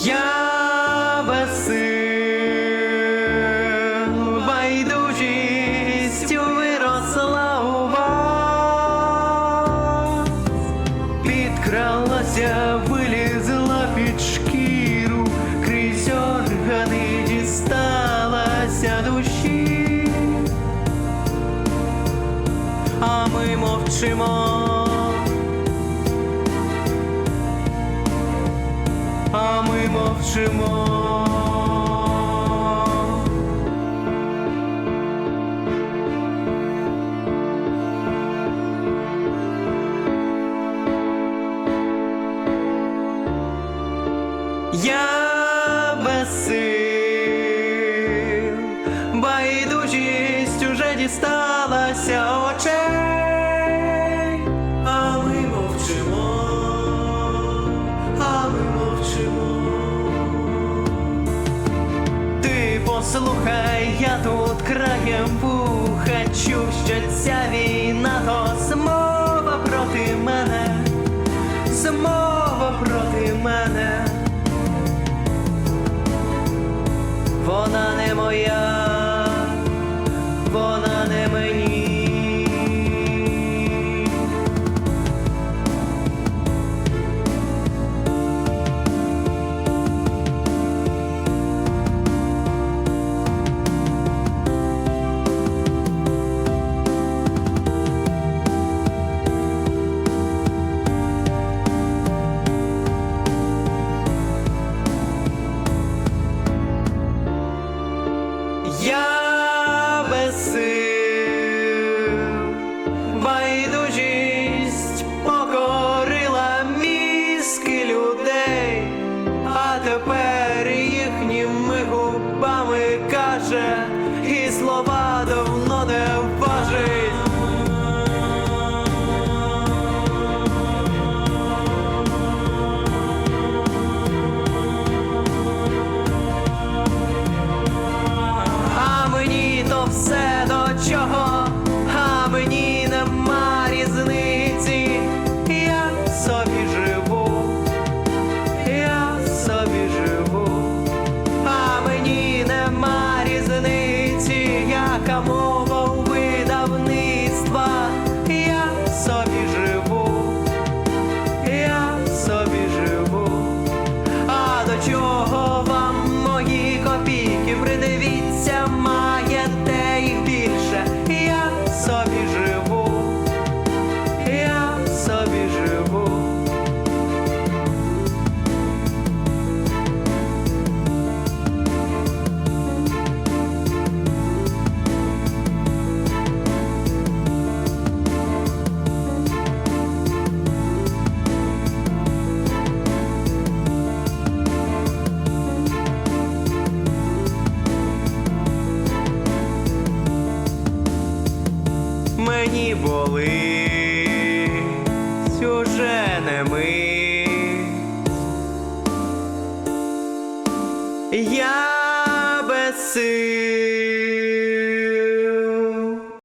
Я без сил, байдужістю виросла у вас, підкралася, вилізла під шкіру, крізь органи дісталася душі, а ми мовчимо. Мовчимо. Я без сил, байдужість уже дісталася очей, послухай, я тут краєм вуха чув, що ця війна то змова проти мене, змова проти мене. Вона не моя, Я без сил, байдужість покорила мізки людей, а тепер їхніми губами каже, і слова мені болить уже не мить. Я безсиль.